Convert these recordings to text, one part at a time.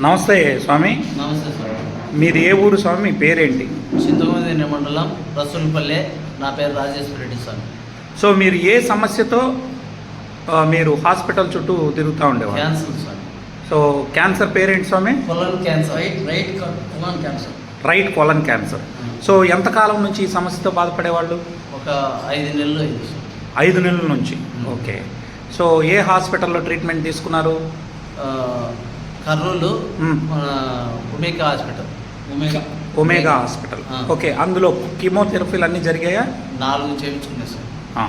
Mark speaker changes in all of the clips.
Speaker 1: నమస్తే స్వామి.
Speaker 2: నమస్తే సార్
Speaker 1: మీది ఏ ఊరు స్వామి? మీ పేరేంటి?
Speaker 2: చింతమనేని మండలం రసూల్పల్లె. నా పేరు రాజేశ్వర రెడ్డి సార్
Speaker 1: సో మీరు ఏ సమస్యతో ఆ, మీరు హాస్పిటల్ చుట్టూ తిరుగుతూ ఉండేవారు?
Speaker 2: క్యాన్సర్ సార్
Speaker 1: సో క్యాన్సర్ పేరేంటి స్వామి?
Speaker 2: Colon cancer. Right right colon cancer.
Speaker 1: Right colon cancer. So ఎంతకాలం నుంచి ఈ సమస్యతో బాధపడేవాళ్ళు?
Speaker 2: ఒక ఐదు నెలలు అయింది
Speaker 1: ఐదు నెలల నుంచి. ఓకే. సో ఏ హాస్పిటల్లో ట్రీట్మెంట్ తీసుకున్నారు?
Speaker 2: ఆ, కర్నూలు ఉమేకా హాస్పిటల్. ఉమేగా
Speaker 1: Omega hospital. ఓకే అందులో కీమోథెరపీలు అన్నీ జరిగాయా?
Speaker 2: నాలుగు చేయించుకున్నాయి సార్.
Speaker 1: ఆ.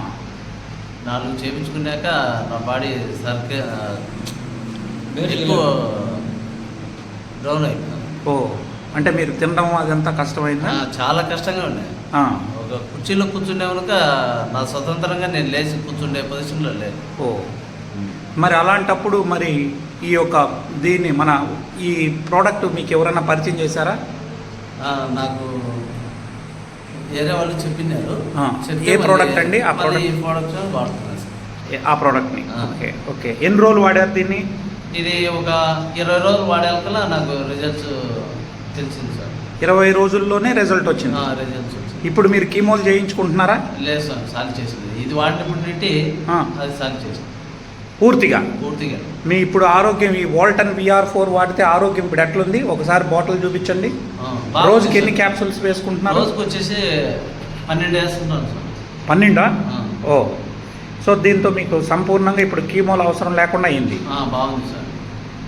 Speaker 2: నాలుగు చేయించుకున్నాక నా బాడీ సరిగ్గా ఎక్కువ డౌన్ అయిపోయింది
Speaker 1: ఓ అంటే మీరు తినడం అదంతా కష్టమైందా?
Speaker 2: ఆ, చాలా కష్టంగా ఉన్నాయి
Speaker 1: ఆ.
Speaker 2: ఒక కుర్చీలో కూర్చుండే కనుక నా స్వతంత్రంగా నేను లేచి కూర్చుండే పొజిషన్లో లేదు.
Speaker 1: ఓ. మరి అలాంటప్పుడు మరి ఈ యొక్క దీన్ని మన ఈ ప్రోడక్ట్ మీకు ఎవరైనా పరిచయం చేశారా?
Speaker 2: నాకు వేరే వాళ్ళు చెప్పినారు.
Speaker 1: ఏ product అండి? ఆ
Speaker 2: ప్రోడక్ట్.
Speaker 1: ఏ- ఆ ప్రోడక్ట్ని. Okay okay. ఎన్ని రోజులు వాడారు దీన్ని?
Speaker 2: ఇది ఒక ఇరవై రోజులు వాడేకల్లా నాకు రిజల్ట్స్ తెలిసింది సార్.
Speaker 1: ఇరవై రోజుల్లోనే రిజల్ట్ వచ్చింది.
Speaker 2: రిజల్ట్స్
Speaker 1: ఇప్పుడు మీరు కీమోలు చేయించుకుంటున్నారా?
Speaker 2: లేదు సార్ సాల్వ్ చేసింది. ఇది వాడినప్పుడు. అది సాల్వ్ చేసింది.
Speaker 1: పూర్తిగా.
Speaker 2: పూర్తిగా.
Speaker 1: మీ ఇప్పుడు ఆరోగ్యం ఈ వాల్టన్ విఆర్ ఫోర్ వాడితే ఆరోగ్యం ఇప్పుడు ఎట్లుంది? ఒకసారి బాటిల్ చూపించండి. రోజుకి ఎన్ని. క్యాప్సూల్స్ వేసుకుంటున్నారు?
Speaker 2: రోజుకి వచ్చేసి పన్నెండు వేసుకుంటాను సార్.
Speaker 1: పన్నెండా. ఓ. సో దీంతో మీకు సంపూర్ణంగా ఇప్పుడు కీమోలు అవసరం లేకుండా అయింది.
Speaker 2: బాగుంది సార్.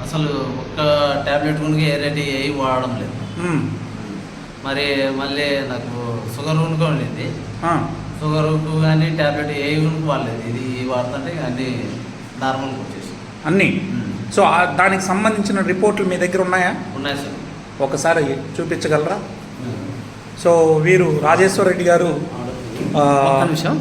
Speaker 2: అసలు ఒక్క ట్యాబ్లెట్ కనుక ఏ రెడీ ఏం వాడడం లేదు. మరి మళ్ళీ నాకు షుగర్ ఉండింది.
Speaker 1: ఆ.
Speaker 2: షుగర్కు కానీ ట్యాబ్లెట్ ఏ కనుక వాడలేదు. ఇది వాడుతుంటే అన్నీ నార్మల్గా వచ్చేసి
Speaker 1: అన్నీ. సో దానికి సంబంధించిన రిపోర్ట్లు మీ దగ్గర ఉన్నాయా?
Speaker 2: ఉన్నాయి సార్.
Speaker 1: ఒకసారి చూపించగలరా? సో వీరు రాజేశ్వర రెడ్డి గారు
Speaker 2: నిమిషం.